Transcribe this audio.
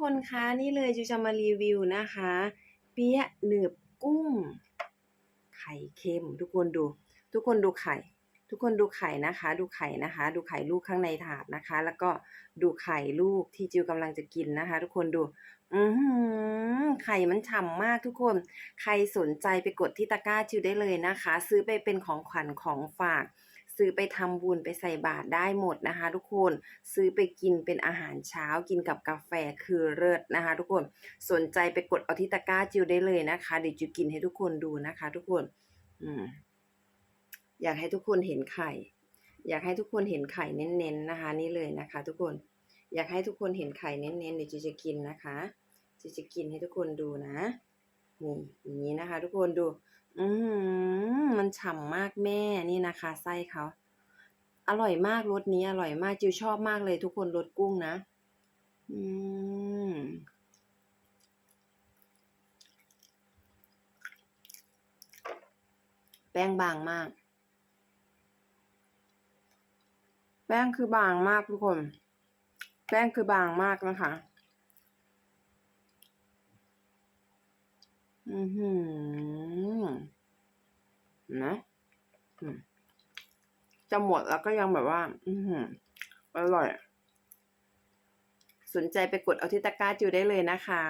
คนคะนี่เลยจูจะมารีวิวนะคะ เปี๊ยะหนืบกุ้ง ไข่เค็ม ทุกคนดู ทุกคนดูไข่ ทุกคนดูไข่นะคะ ดูไข่นะคะ ดูไข่ลูกข้างในถาดนะคะ แล้วก็ดูไข่ลูกที่จิวกำลังจะกินนะคะ ทุกคนดูอือหือไข่มันฉ่ำมากทุกคน ใครสนใจไปกดที่ตะกร้าจิวได้เลยนะคะ ซื้อไปเป็นของขวัญของฝาก ซื้อไปทำบุญไปใส่บาตรได้หมดนะคะ ทุกคนซื้อไปกินเป็นอาหารเช้ากินกับกาแฟคือเลิศนะคะ ทุกคนสนใจไปกดเอาที่ตะกร้าจิวได้เลยนะคะเดี๋ยวจิวกินให้ทุกคนดูนะคะ ทุกคนอืมอยากให้ทุกคนเห็นไข่ อยากให้ทุกคนเห็นไข่เน้นๆนะคะ นี่เลยนะคะ ทุกคนอยากให้ทุกคนเห็นไข่เน้นๆเดี๋ยวจิวจะกินนะคะจิวจะกินให้ทุกคนดูนะนี่อย่างนี้นะคะ ทุกคนดู อืมมันฉ่ำมากแม่นี่นะคะไส้เขาอร่อยมากรสนี้อร่อยมากจิวชอบมากเลยทุกคนรสกุ้งนะ อืมแป้งบางมาก แป้งคือบางมากทุกคน แป้งคือบางมากนะคะ อือหือนะอืม จะหมดแล้วก็ยังแบบว่า อืมอร่อย สนใจไปกดเอาที่ตะกร้าจิวได้เลยนะคะ